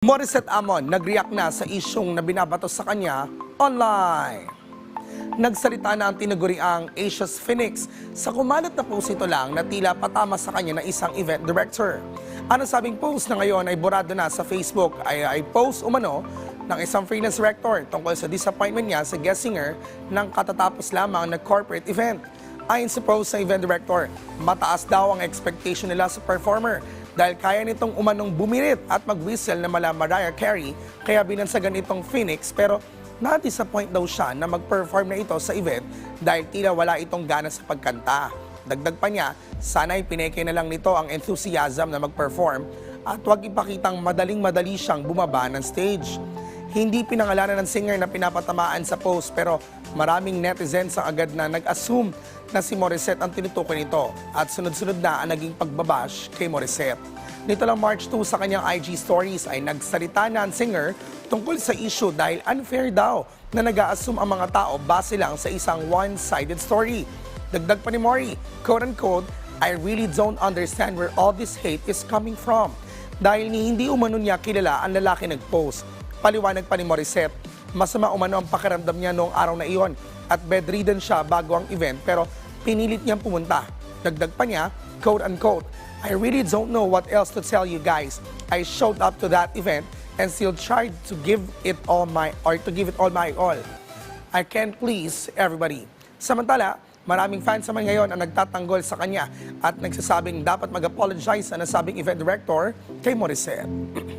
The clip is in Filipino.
Morissette Amon nag-react na sa isyong na binabato sa kanya online. Nagsalita na ang tinaguriang Asia's Phoenix sa kumalat na post ito lang na tila patama sa kanya ng isang event director. Ang nasabing post na ngayon ay burado na sa Facebook ay, ay post umano ng isang freelance director tungkol sa disappointment niya sa guest singer ng katatapos lamang na corporate event. Ayon sa post ng event director, mataas daw ang expectation nila sa performer dahil kaya nitong umanong bumirit at mag-whistle na mala Mariah Carey kaya binansagan itong Phoenix pero na-disappoint daw siya na mag-perform na ito sa event dahil tila wala itong gana sa pagkanta. Dagdag pa niya, sana'y pineke na lang nito ang enthusiasm na mag-perform at huwag ipakitang madaling-madali siyang bumaba ng stage. Hindi pinangalanan ng singer na pinapatamaan sa post pero maraming netizens ang agad na nag-assume na si Morissette ang tinutukoy nito at sunod-sunod na ang naging pagbabash kay Morissette. Nito lang March 2 sa kanyang IG stories ay nagsalita na ang singer tungkol sa issue dahil unfair daw na nag assume ang mga tao base lang sa isang one-sided story. Dagdag pa ni Mori, quote-unquote, I really don't understand where all this hate is coming from. Dahil ni hindi umano niya kilala ang lalaki nag-post. Paliwanag pa ni Morissette, masama umano ang pakiramdam niya noong araw na iyon at bedridden siya bago ang event pero pinilit niyang pumunta. Dagdag pa niya, quote-unquote, I really don't know what else to tell you guys. I showed up to that event and still tried to give it all my or to give it all my all. I can't please everybody. Samantala, maraming fans naman ngayon ang nagtatanggol sa kanya at nagsasabing dapat mag-apologize ang nasabing event director kay Morissette.